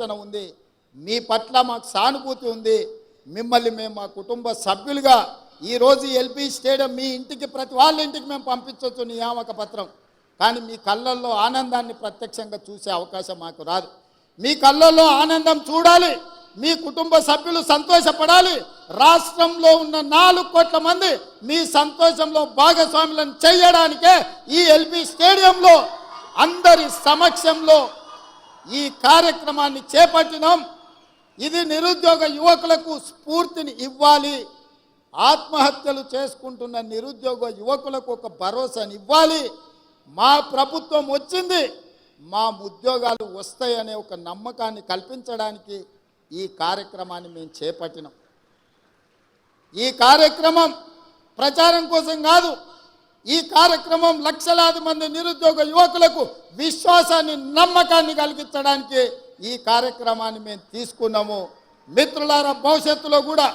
ఆలోచన ఉంది. మీ పట్ల మాకు సానుభూతి ఉంది. మిమ్మల్ని మేము మా కుటుంబ సభ్యులుగా ఈరోజు ఎల్పి స్టేడియం మీ ఇంటికి ప్రతి వాళ్ళ ఇంటికి మేము పంపించవచ్చు నియామక పత్రం. కానీ మీ కళ్ళల్లో ఆనందాన్ని ప్రత్యక్షంగా చూసే అవకాశం మాకు రాదు. మీ కళ్ళల్లో ఆనందం చూడాలి. మీ కుటుంబ సభ్యులు సంతోషపడాలి. రాష్ట్రంలో ఉన్న నాలుగు కోట్ల మంది మీ సంతోషంలో భాగస్వాములను చేయడానికే ఈ ఎల్పి స్టేడియంలో అందరి సమక్షంలో ఈ కార్యక్రమాన్ని చేపట్టినాం. ఇది నిరుద్యోగ యువకులకు స్ఫూర్తిని ఇవ్వాలి. ఆత్మహత్యలు చేసుకుంటున్న నిరుద్యోగ యువకులకు ఒక భరోసాని ఇవ్వాలి. మా ప్రభుత్వం వచ్చింది. మా ఉద్యోగాలు వస్తాయనే ఒక నమ్మకాన్ని కల్పించడానికి ఈ కార్యక్రమాన్ని మేము చేపట్టినాం. ఈ కార్యక్రమం ప్రచారం కోసం కాదు ఈ కార్యక్రమం లక్షలాది మంది నిరుద్యోగ యువకులకు విశ్వాసాన్ని నమ్మకాన్ని కలిగించడానికి ఈ కార్యక్రమాన్ని మేము తీసుకున్నాము. మిత్రులారా భవిష్యత్తులో కూడా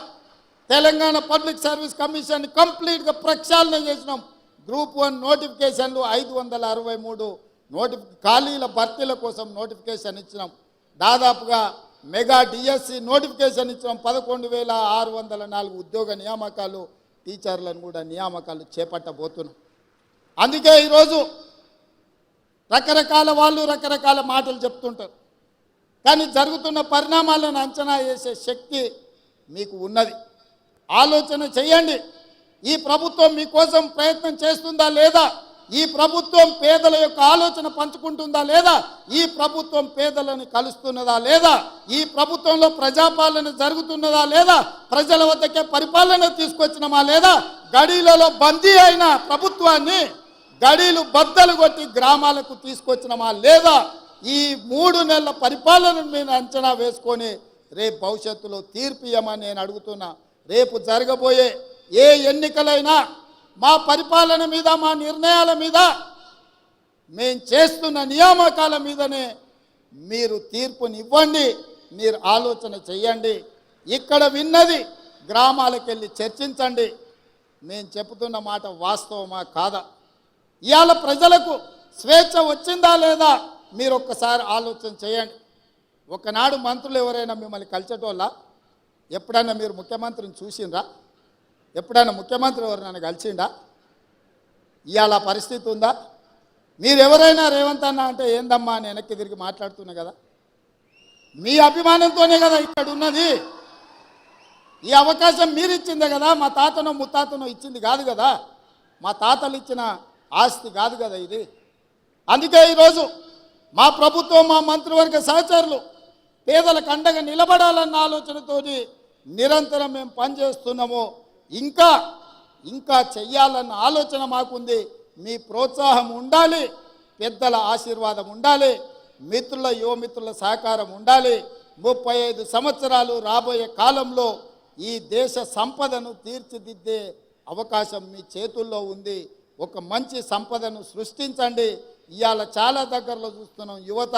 తెలంగాణ పబ్లిక్ సర్వీస్ కమిషన్ కంప్లీట్గా ప్రక్షాళన చేసినాం. గ్రూప్ వన్ నోటిఫికేషన్లు ఐదు వందల అరవై మూడు నోటిఫి ఖాళీల భర్తీల కోసం నోటిఫికేషన్ ఇచ్చినాం. దాదాపుగా మెగా డిఎస్సి నోటిఫికేషన్ ఇచ్చినాం. పదకొండు వేల ఆరు వందల నాలుగు ఉద్యోగ నియామకాలు టీచర్లను కూడా నియామకాలు చేపట్టబోతున్నాం. అందుకే ఈరోజు రకరకాల వాళ్ళు రకరకాల మాటలు చెప్తుంటారు. కానీ జరుగుతున్న పరిణామాలను అంచనా వేసే శక్తి మీకు ఉన్నది. ఆలోచన చేయండి. ఈ ప్రభుత్వం మీకోసం ప్రయత్నం చేస్తుందా లేదా ఈ ప్రభుత్వం పేదల యొక్క ఆలోచన పంచుకుంటుందా లేదా? ఈ ప్రభుత్వం పేదలను కలుస్తున్నదా లేదా? ఈ ప్రభుత్వంలో ప్రజాపాలన జరుగుతున్నదా లేదా? ప్రజల వద్దకే పరిపాలన తీసుకొచ్చినమా లేదా? గడీలలో బందీ అయిన ప్రభుత్వాన్ని గడీలు బద్దలు కొట్టి గ్రామాలకు తీసుకొచ్చినమా లేదా? ఈ మూడు నెలల పరిపాలనను మీద అంచనా వేసుకొని రేపు భవిష్యత్తులో తీర్పు ఇవ్వమని నేను అడుగుతున్నా. రేపు జరగబోయే ఏ ఎన్నికలైనా మా పరిపాలన మీద మా నిర్ణయాల మీద మేము చేస్తున్న నియామకాల మీదనే మీరు తీర్పునివ్వండి మీరు ఆలోచన చెయ్యండి. ఇక్కడ విన్నది గ్రామాలకు వెళ్ళి చర్చించండి. మేము చెబుతున్న మాట వాస్తవమా కాదా? ఇవాళ ప్రజలకు స్వేచ్ఛ వచ్చిందా లేదా? మీరు ఒక్కసారి ఆలోచన చేయండి ఒకనాడు మంత్రులు ఎవరైనా మిమ్మల్ని కలిసేటోళ్ళ? ఎప్పుడైనా మీరు ముఖ్యమంత్రిని చూసిండ్రా? ఎప్పుడైనా ముఖ్యమంత్రి ఎవరైనా కలిసిండా? ఇవాళ పరిస్థితి ఉందా? మీరెవరైనా రేవంత్ అన్న అంటే ఏందమ్మా అని వెనక్కి తిరిగి మాట్లాడుతున్నా కదా? మీ అభిమానంతోనే కదా ఇక్కడ ఉన్నది. ఈ అవకాశం మీరు ఇచ్చిందే కదా మా తాతనో ముత్తాతనో ఇచ్చింది కాదు కదా? మా తాతలు ఇచ్చిన ఆస్తి కాదు కదా ఇది? అందుకే ఈరోజు మా ప్రభుత్వం మా మంత్రివర్గ సహచరులు పేదలకు అండగా నిలబడాలన్న ఆలోచనతోని నిరంతరం మేము పనిచేస్తున్నాము. ఇంకా ఇంకా చెయ్యాలన్న ఆలోచన మాకుంది. మీ ప్రోత్సాహం ఉండాలి పెద్దల ఆశీర్వాదం ఉండాలి మిత్రుల యువమిత్రుల సహకారం ఉండాలి. ముప్పై ఐదు సంవత్సరాలు రాబోయే కాలంలో ఈ దేశ సంపదను తీర్చిదిద్దే అవకాశం మీ చేతుల్లో ఉంది. ఒక మంచి సంపదను సృష్టించండి. ఇవాళ చాలా దగ్గరలో చూస్తున్నాం యువత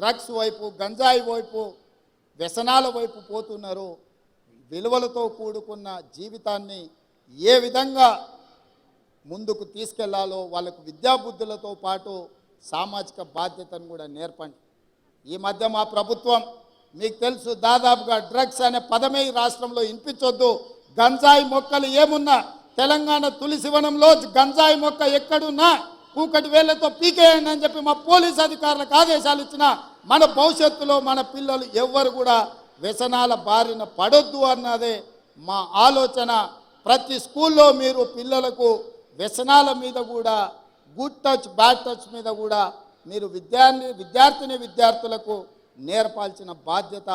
డ్రగ్స్ వైపు గంజాయి వైపు వ్యసనాల వైపు పోతున్నారు. విలువలతో కూడుకున్న జీవితాన్ని ఏ విధంగా ముందుకు తీసుకెళ్ళాలో వాళ్ళకు విద్యాబుద్ధులతో పాటు సామాజిక బాధ్యతను కూడా నేర్పండి. ఈ మధ్య మా ప్రభుత్వం మీకు తెలుసు దాదాపుగా డ్రగ్స్ అనే పదమే ఈ రాష్ట్రంలో వినిపించొద్దు. గంజాయి మొక్కలు ఏమున్నా తెలంగాణ తులసివనంలో గంజాయి మొక్క ఎక్కడున్నా కూకటి వేళ్ళతో పీకేయండి అని చెప్పి మా పోలీస్ అధికారులకు ఆదేశాలు ఇచ్చిన మన భవిష్యత్తులో మన పిల్లలు ఎవ్వరు కూడా వ్యసనాల బారిన పడొద్దు అన్నదే మా ఆలోచన. ప్రతి స్కూల్లో మీరు పిల్లలకు వ్యసనాల మీద కూడా గుడ్ టచ్ బ్యాడ్ టచ్ మీద కూడా మీరు విద్యార్థి విద్యార్థిని విద్యార్థులకు నేర్పాల్సిన బాధ్యత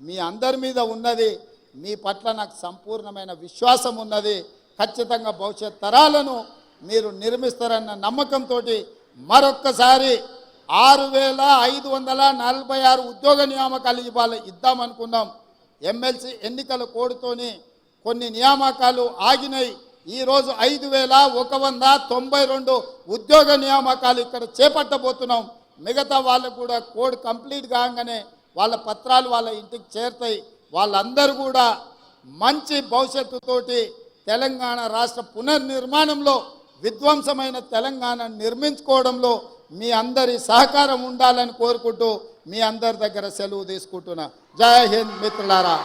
మీ అందరి మీద ఉన్నది. మీ పట్ల నాకు సంపూర్ణమైన విశ్వాసం ఉన్నది. ఖచ్చితంగా భవిష్యత్ తరాలను మీరు నిర్మిస్తారన్న నమ్మకంతో మరొక్కసారి ఆరు వేల ఐదు వందల నలభై ఆరు ఉద్యోగ నియామకాలు ఇవ్వాలి ఇద్దామనుకున్నాం. ఎమ్మెల్సీ ఎన్నికల కోడ్తోని కొన్ని నియామకాలు ఆగినాయి. ఈరోజు ఐదు వేల ఒక వంద తొంభై రెండు ఉద్యోగ నియామకాలు ఇక్కడ చేపట్టబోతున్నాం. మిగతా వాళ్ళకు కూడా కోడ్ కంప్లీట్ కాగానే వాళ్ళ పత్రాలు వాళ్ళ ఇంటికి చేరుతాయి. వాళ్ళందరూ కూడా మంచి భవిష్యత్తుతోటి తెలంగాణ రాష్ట్ర పునర్నిర్మాణంలో విధ్వంసమైన తెలంగాణ నిర్మించుకోవడంలో మీ అందరి సహకారం ఉండాలని కోరుకుంటూ మీ అందరి దగ్గర సెలవు తీసుకుంటున్నా. జై హింద్ మిత్రులారా.